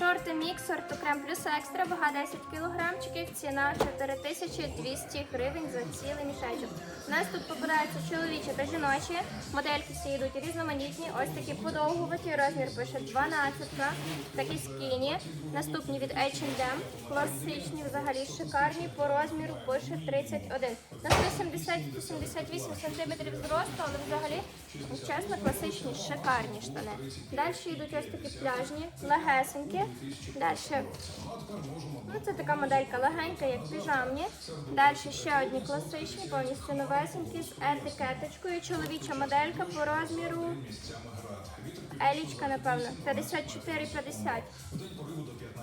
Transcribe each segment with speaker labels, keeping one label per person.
Speaker 1: Шорти мікс, сорту крем плюс екстра, вага 10 кілограмчиків, ціна 4200 гривень за цілий мішечок. У нас тут попадаються чоловічі та жіночі. Модельки всі йдуть різноманітні. Ось такі подовгуваті, розмір пише 12, такі скіні. Наступні від H&M, класичні, взагалі шикарні, по розміру пише 31. На 170-178 см зросту, але взагалі, чесно, класичні, шикарні штани. Далі йдуть ось такі пляжні, легесенькі. Далі, ну це така моделька легенька, як піжамні. Далі ще одні класичні, повністю новесенькі, з етикеточкою. Чоловіча моделька по розміру. Елічка, напевно, 54-50.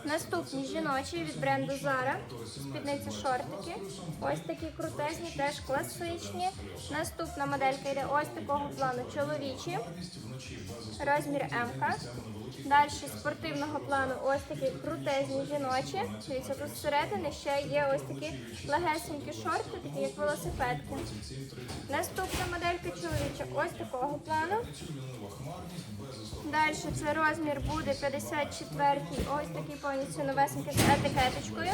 Speaker 1: Наступні жіночі від бренду Zara. Спідниці шортики. Ось такі крутезні, теж класичні. Наступна моделька йде ось такого плану чоловічі. Розмір М. Далі спортивного плану ось такі крутезні жіночі. Дивіться, тут зсередини ще є ось такі легесенькі шорти, такі як велосипедки. Наступна моделька чоловіча ось такого плану. Далі це розмір буде 54-й, ось такий повністю новесенький з етикеточкою.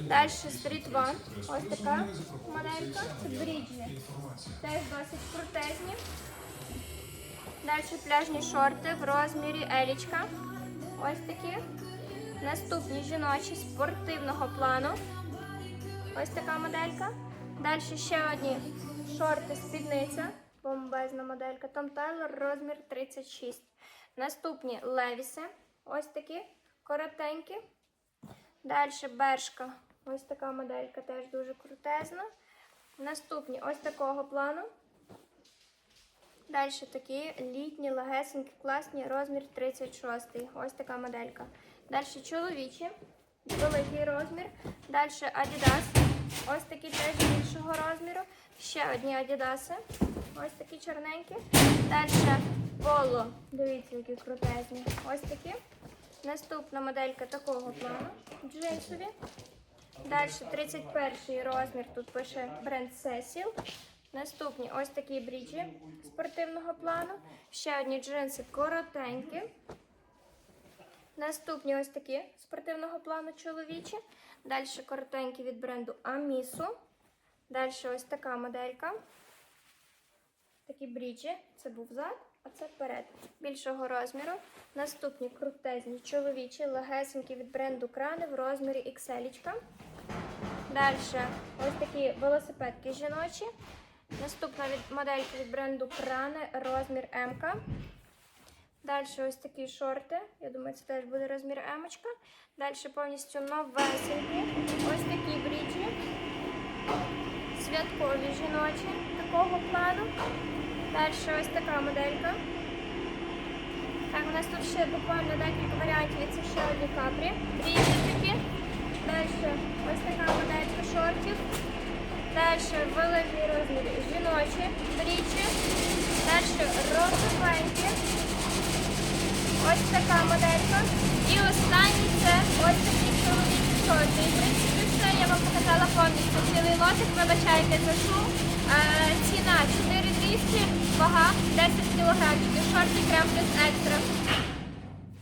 Speaker 1: Далі стріт One, ось така моделька. Це бріджі. Теж досить крутезні. Далі пляжні шорти в розмірі елічка. Ось такі. Наступні жіночі спортивного плану. Ось така моделька. Далі ще одні шорти спідниця. Бомбезна моделька. Том Тайлер розмір 36. Наступні левіси. Ось такі коротенькі. Далі бершка. Ось така моделька теж дуже крутезна. Наступні ось такого плану. Далі такі літні, легесенькі, класні, розмір 36. Ось така моделька. Далі чоловічі, великий розмір. Далі Adidas. Ось такі теж більшого розміру. Ще одні Адідаси. Ось такі чорненькі. Далі поло. Дивіться, які крутезні. Ось такі. Наступна моделька такого плану. Джинсові. Далі 31 розмір. Тут пише бренд Cecil. Наступні ось такі бріджі спортивного плану. Ще одні джинси коротенькі. Наступні ось такі спортивного плану чоловічі. Далі коротенькі від бренду Amisu. Далі ось така моделька. Такі бріджі. Це був зад, а це вперед. Більшого розміру. Наступні крутезні чоловічі, легесенькі від бренду Крани в розмірі XL. Далі ось такі велосипедки жіночі. Наступна від моделька від бренду Крани, розмір М. Далі ось такі шорти. Я думаю, це теж буде розмір М. Далі повністю новесенькі. Ось такі бріджі. Святкові жіночі такого плану. Далі ось така моделька. Так, у нас тут ще буквально декілька варіантів. Це ще одні капрі. Бріджі такі. Далі ось така моделька шортів. Далі великий розмір жіночі брічі. Далі розовенькі. Ось така моделька. І останній це ось такі чоловічі шорти. І в принципі все я вам показала повністю цілий лотик. Вибачайте за шум. Ціна 4200, вага 10 кг. Шорти крем плюс екстра.